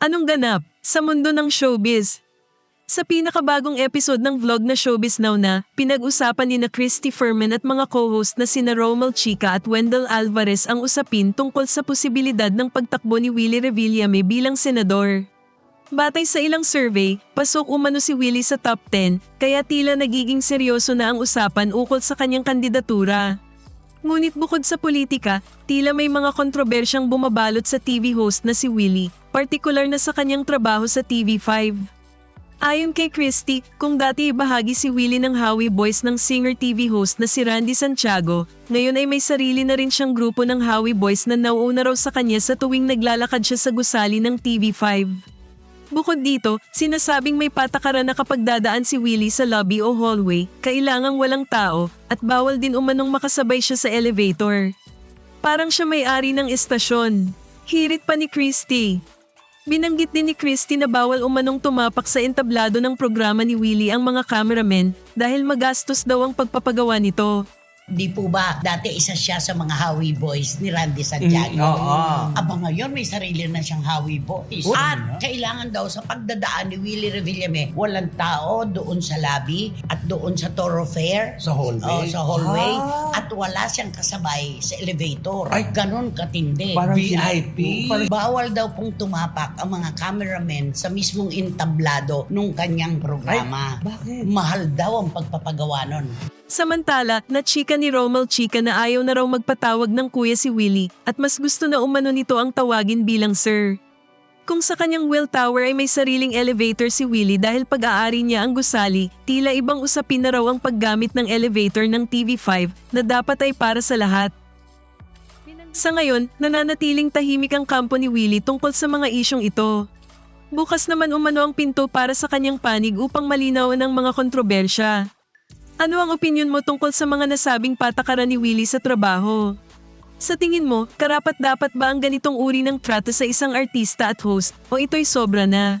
Anong ganap sa mundo ng showbiz? Sa pinakabagong episode ng vlog na Showbiz Now na, pinag-usapan ni na Christy Furman at mga co-host na sina Romel Chica at Wendell Alvarez ang usapin tungkol sa posibilidad ng pagtakbo ni Willie Revillame bilang senador. Batay sa ilang survey, pasok umano si Willie sa top 10, kaya tila nagiging seryoso na ang usapan ukol sa kanyang kandidatura. Ngunit bukod sa politika, tila may mga kontrobersyang bumabalot sa TV host na si Willie, partikular na sa kanyang trabaho sa TV5. Ayon kay Christy, kung dati bahagi si Willie ng Howie Boys ng singer TV host na si Randy Santiago, ngayon ay may sarili na rin siyang grupo ng Howie Boys na nauuna raw sa kanya sa tuwing naglalakad siya sa gusali ng TV5. Bukod dito, sinasabing may patakaran na kapag dadaan si Willie sa lobby o hallway, kailangang walang tao at bawal din umanong makasabay siya sa elevator. Parang siya may-ari ng estasyon. Hirit pa ni Christy. Binanggit din ni Christy na bawal umanong tumapak sa entablado ng programa ni Willie ang mga cameramen dahil magastos daw ang pagpapagawa nito. Di po ba, dati isa siya sa mga Howie Boys ni Randy Santiago. Mm, oo. Aba ngayon, may sarili na siyang Howie Boys. Oh, At kailangan daw sa pagdadaan ni Willie Revillame, walang tao doon sa lobby at doon sa thoroughfare. Sa hallway? Oh, sa hallway. Ah. At wala siyang kasabay sa elevator. Ay. Ganon katindi. Parang VIP. Parang- Bawal daw pong tumapak ang mga cameramen sa mismong entablado nung kanyang programa. Bakit? Mahal daw ang pagpapagawa nun. Samantala, na-chika ni Romel Chica na ayaw na raw magpatawag ng kuya si Willie at mas gusto na umano nito ang tawagin bilang sir. Kung sa kanyang Will Tower ay may sariling elevator si Willie dahil pag-aari niya ang gusali, tila ibang usapin na raw ang paggamit ng elevator ng TV5 na dapat ay para sa lahat. Sa ngayon, nananatiling tahimik ang kampo ni Willie tungkol sa mga isyong ito. Bukas naman umano ang pinto para sa kanyang panig upang malinawan ang mga kontrobersya. Ano ang opinion mo tungkol sa mga nasabing patakaran ni Willie sa trabaho? Sa tingin mo, karapat dapat ba ang ganitong uri ng trato sa isang artista at host o ito'y sobra na?